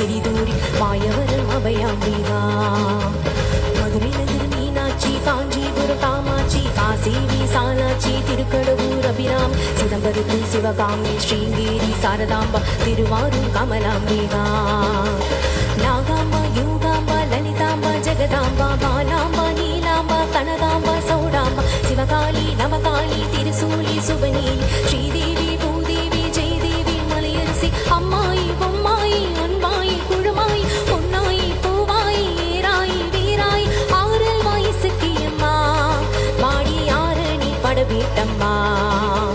கேதாரம் சிறிதூரி மாயவரம் அபயாம்பிகா. மதுரை நகர் மீனாட்சி காஞ்சிபுரம் காமாட்சி காசேவி சாலாட்சி திருக்கடவுர் அபிராம் சிதம்பரத்தில் சிவகாமி ஸ்ரீங்கேரி சாரதாம்பா திருவாரூர் கமலாம்பிகா. நாகாம்பா யோகாம்பா லலிதாம்பா ஜெகதாம்பா பாலாம்பா நீலாம்பா கனகாம்பா சௌடாம்பா சிவகாளி நவகாளி திருசூலி சுபநீலி ஸ்ரீ 的忙。